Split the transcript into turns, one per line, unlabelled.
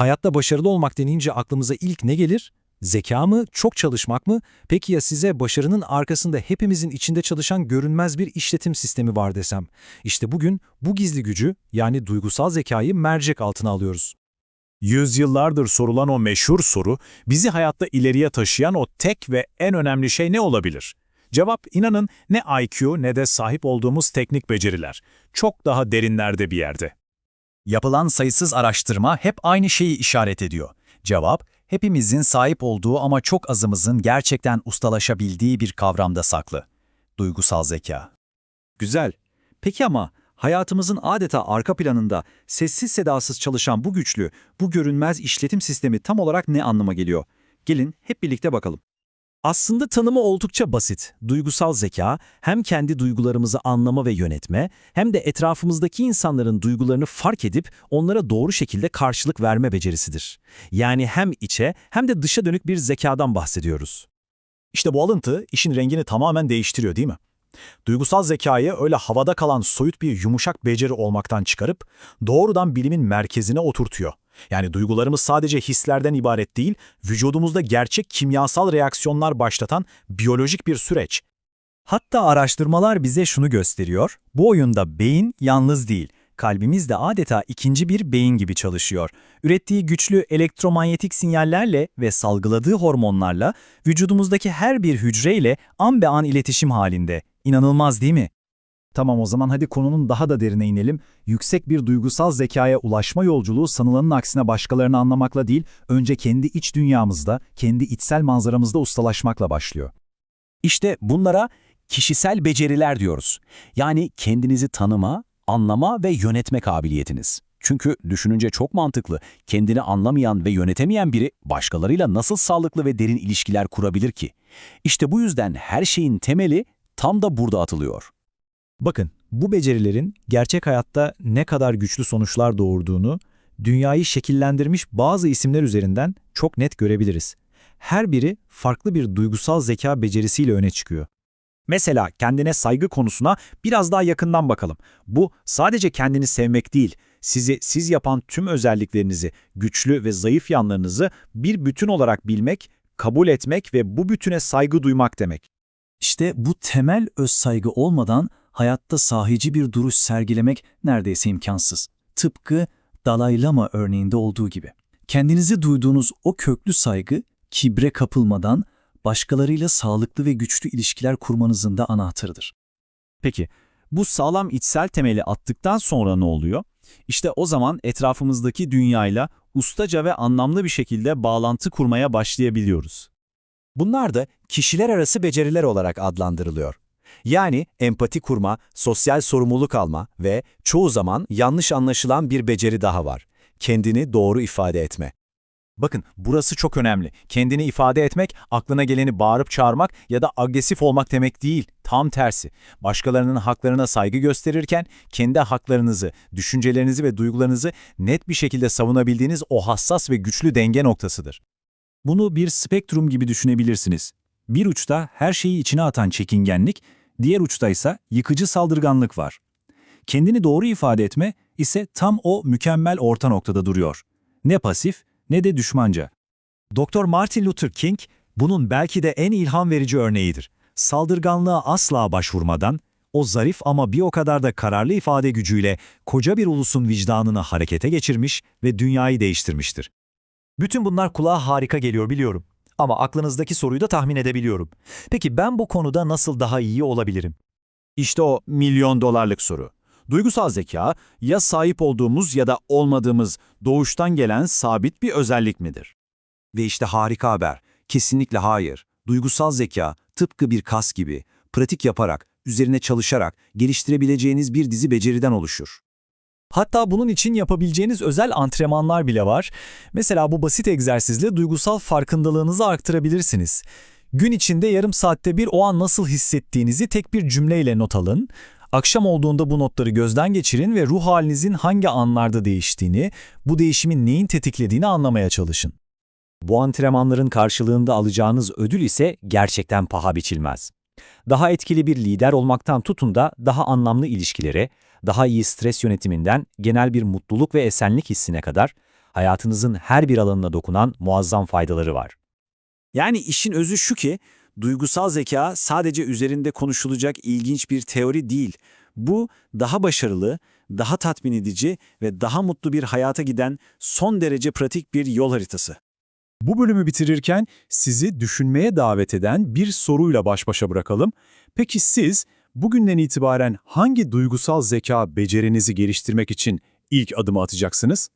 Hayatta başarılı olmak denince aklımıza ilk ne gelir? Zeka mı, çok çalışmak mı? Peki ya size başarının arkasında hepimizin içinde çalışan görünmez bir işletim sistemi var desem? İşte bugün bu gizli gücü yani duygusal zekayı mercek altına alıyoruz.
Yüzyıllardır sorulan o meşhur soru, bizi hayatta ileriye taşıyan o tek ve en önemli şey ne olabilir? Cevap inanın ne IQ ne de sahip olduğumuz teknik beceriler. Çok daha derinlerde bir yerde.
Yapılan sayısız araştırma hep aynı şeyi işaret ediyor. Cevap, hepimizin sahip olduğu ama çok azımızın gerçekten ustalaşabildiği bir kavramda saklı. Duygusal zeka.
Güzel. Peki ama hayatımızın adeta arka planında sessiz sedasız çalışan bu güçlü, bu görünmez işletim sistemi tam olarak ne anlama geliyor? Gelin hep birlikte bakalım.
Aslında tanımı oldukça basit. Duygusal zeka hem kendi duygularımızı anlama ve yönetme hem de etrafımızdaki insanların duygularını fark edip onlara doğru şekilde karşılık verme becerisidir. Yani hem içe hem de dışa dönük bir zekadan bahsediyoruz.
İşte bu alıntı işin rengini tamamen değiştiriyor değil mi? Duygusal zekayı öyle havada kalan soyut bir yumuşak beceri olmaktan çıkarıp doğrudan bilimin merkezine oturtuyor. Yani duygularımız sadece hislerden ibaret değil, vücudumuzda gerçek kimyasal reaksiyonlar başlatan biyolojik bir süreç.
Hatta araştırmalar bize şunu gösteriyor, bu oyunda beyin yalnız değil, kalbimiz de adeta ikinci bir beyin gibi çalışıyor. Ürettiği güçlü elektromanyetik sinyallerle ve salgıladığı hormonlarla vücudumuzdaki her bir hücreyle an be an iletişim halinde. İnanılmaz değil mi?
Tamam o zaman hadi konunun daha da derine inelim. Yüksek bir duygusal zekaya ulaşma yolculuğu sanılanın aksine başkalarını anlamakla değil, önce kendi iç dünyamızda, kendi içsel manzaramızda ustalaşmakla başlıyor.
İşte bunlara kişisel beceriler diyoruz. Yani kendinizi tanıma, anlama ve yönetme kabiliyetiniz. Çünkü düşününce çok mantıklı, kendini anlamayan ve yönetemeyen biri başkalarıyla nasıl sağlıklı ve derin ilişkiler kurabilir ki? İşte bu yüzden her şeyin temeli tam da burada atılıyor.
Bakın, bu becerilerin gerçek hayatta ne kadar güçlü sonuçlar doğurduğunu, dünyayı şekillendirmiş bazı isimler üzerinden çok net görebiliriz. Her biri farklı bir duygusal zeka becerisiyle öne çıkıyor.
Mesela kendine saygı konusuna biraz daha yakından bakalım. Bu sadece kendini sevmek değil, sizi siz yapan tüm özelliklerinizi, güçlü ve zayıf yanlarınızı bir bütün olarak bilmek, kabul etmek ve bu bütüne saygı duymak demek.
İşte bu temel öz saygı olmadan hayatta sahici bir duruş sergilemek neredeyse imkansız. Tıpkı Dalai Lama örneğinde olduğu gibi. Kendinizi duyduğunuz o köklü saygı, kibre kapılmadan başkalarıyla sağlıklı ve güçlü ilişkiler kurmanızın da anahtarıdır.
Peki, bu sağlam içsel temeli attıktan sonra ne oluyor? İşte o zaman etrafımızdaki dünyayla ustaca ve anlamlı bir şekilde bağlantı kurmaya başlayabiliyoruz.
Bunlar da kişiler arası beceriler olarak adlandırılıyor. Yani empati kurma, sosyal sorumluluk alma ve çoğu zaman yanlış anlaşılan bir beceri daha var. Kendini doğru ifade etme.
Bakın burası çok önemli. Kendini ifade etmek, aklına geleni bağırıp çağırmak ya da agresif olmak demek değil. Tam tersi. Başkalarının haklarına saygı gösterirken kendi haklarınızı, düşüncelerinizi ve duygularınızı net bir şekilde savunabildiğiniz o hassas ve güçlü denge noktasıdır.
Bunu bir spektrum gibi düşünebilirsiniz. Bir uçta her şeyi içine atan çekingenlik, diğer uçta ise yıkıcı saldırganlık var. Kendini doğru ifade etme ise tam o mükemmel orta noktada duruyor. Ne pasif ne de düşmanca.
Dr. Martin Luther King bunun belki de en ilham verici örneğidir. Saldırganlığa asla başvurmadan, o zarif ama bir o kadar da kararlı ifade gücüyle koca bir ulusun vicdanını harekete geçirmiş ve dünyayı değiştirmiştir. Bütün bunlar kulağa harika geliyor biliyorum. Ama aklınızdaki soruyu da tahmin edebiliyorum. Peki ben bu konuda nasıl daha iyi olabilirim?
İşte o milyon dolarlık soru. Duygusal zeka ya sahip olduğumuz ya da olmadığımız doğuştan gelen sabit bir özellik midir?
Ve işte harika haber. Kesinlikle hayır. Duygusal zeka tıpkı bir kas gibi pratik yaparak, üzerine çalışarak geliştirebileceğiniz bir dizi beceriden oluşur.
Hatta bunun için yapabileceğiniz özel antrenmanlar bile var. Mesela bu basit egzersizle duygusal farkındalığınızı arttırabilirsiniz. Gün içinde yarım saatte bir o an nasıl hissettiğinizi tek bir cümleyle not alın. Akşam olduğunda bu notları gözden geçirin ve ruh halinizin hangi anlarda değiştiğini, bu değişimin neyin tetiklediğini anlamaya çalışın.
Bu antrenmanların karşılığında alacağınız ödül ise gerçekten paha biçilmez. Daha etkili bir lider olmaktan tutun da daha anlamlı ilişkilere, daha iyi stres yönetiminden genel bir mutluluk ve esenlik hissine kadar
hayatınızın her bir alanına dokunan muazzam faydaları var.
Yani işin özü şu ki, duygusal zeka sadece üzerinde konuşulacak ilginç bir teori değil. Bu daha başarılı, daha tatmin edici ve daha mutlu bir hayata giden son derece pratik bir yol haritası.
Bu bölümü bitirirken sizi düşünmeye davet eden bir soruyla baş başa bırakalım. Peki siz bugünden itibaren hangi duygusal zeka becerinizi geliştirmek için ilk adımı atacaksınız?